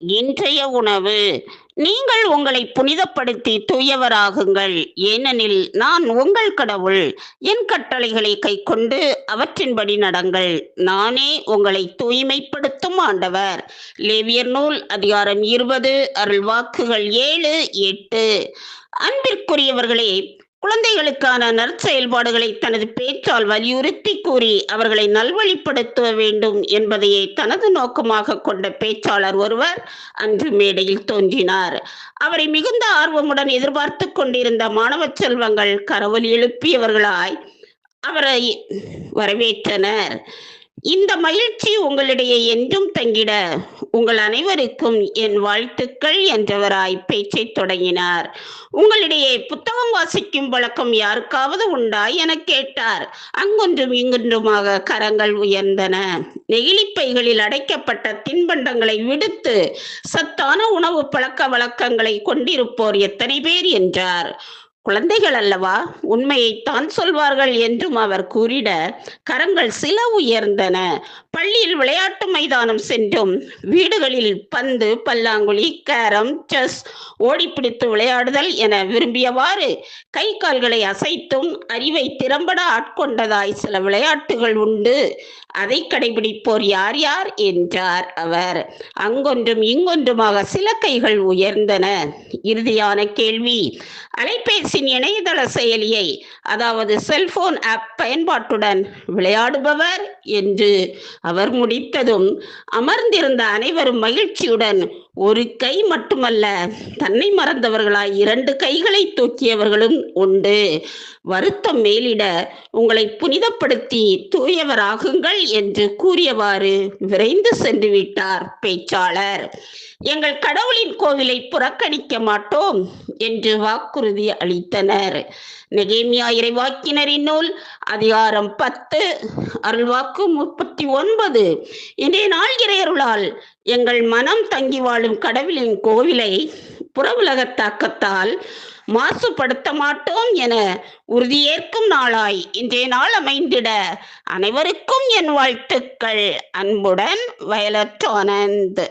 இன்றைய உணவு. நீங்கள் உங்களை புனிதப்படுத்தி தூயவராகுங்கள். ஏனெனில் நான் உங்கள் கடவுள். என் கட்டளைகளை கைக்கொண்டு அவற்றின்படி நடங்கள். நானே உங்களை தூய்மைப்படுத்தும் ஆண்டவர். லேவியர் நூல் அதிகாரம் இருபது அருள் வாக்குகள் ஏழு எட்டு. அன்பிற்குரியவர்களே குழந்தைகளுக்கான நற்செயல்பாடுகளை தனது பேச்சால் வலியுறுத்தி கூறி அவர்களை நல்வழிப்படுத்த வேண்டும் என்பதையே தனது நோக்கமாக கொண்ட பேச்சாளர் ஒருவர் அன்று மேடையில் தோன்றினார். அவரை மிகுந்த ஆர்வமுடன் எதிர்பார்த்து கொண்டிருந்த மாணவ செல்வங்கள் கரவொலி எழுப்பியவர்களாய் அவரை வரவேற்றனர். இந்த மகிழ்ச்சி உங்களிடையே என்றும் தங்கிட உங்கள் அனைவருக்கும் என் வாழ்த்துக்கள் என்றவராய் பேச்சை தொடங்கினார். உங்களிடையே புத்தகம் வாசிக்கும் வழக்கம் யாருக்காவது உண்டா? என கேட்டார். அங்கொன்றும் இங்கொன்றுமாக கரங்கள் உயர்ந்தன. நெகிழிப்பைகளில் அடைக்கப்பட்ட தின்பண்டங்களை விடுத்து சத்தான உணவு பழக்க வழக்கங்களை கொண்டிருப்போர் எத்தனை பேர்? என்றார். குழந்தைகள் அல்லவா? உண்மையைத்தான் சொல்வார்கள் என்றும் அவர் கூறிட கரங்கள் சில உயர்ந்தன. பள்ளியில் விளையாட்டு மைதானம் சென்றும். வீடுகளில் பந்து பல்லாங்குழி கேரம் செஸ் ஓடிப்பிடித்து விளையாடுதல் என விரும்பியவாறு கை கால்களை அசைத்தும் அறிவை திறம்பட ஆட்கொண்டதாய் சில விளையாட்டுகள் உண்டு. அதை கடைபிடிப்போர் யார் யார் என்றார் அவர். அங்கொன்றும் இங்கொன்றுமாக சில கைகள் உயர்ந்தன. இறுதியான கேள்வி அலைபேசியின் இணையதள செயலியை அதாவது செல்போன் ஆப் பயன்பாட்டுடன் விளையாடுபவர் என்று அவர் முடித்ததும் அமர்ந்திருந்த அனைவரும் மகிழ்ச்சியுடன் ஒரு கை மட்டுமல்ல தன்னை மறந்தவர்களாய் இரண்டு கைகளை தூக்கியவர்களும் உண்டு. வருத்தம் மேலிட உங்களை புனிதப்படுத்தி தூயவராகுங்கள் என்று கூறியவாறு விரைந்து சென்று விட்டார் பேச்சாளர். எங்கள் கடவுளின் கோவிலை புறக்கணிக்க மாட்டோம் என்று வாக்குறுதி அளித்தனர். நெகேமியா இறைவாக்கினரின் நூல் அதிகாரம் பத்து அருள்வாக்கு முப்பத்தி ஒன்பது. இன்றைய நாள் இறையருளால் எங்கள் மனம் தங்கி வாழும் கடவுளின் கோவிலை புறவுலக தாக்கத்தால் மாசுபடுத்த மாட்டோம் என உறுதியேற்கும் நாளாய் இன்றைய நாள் அமைந்திட அனைவருக்கும் என் வாழ்த்துக்கள். அன்புடன் வயலட் ஆனந்த்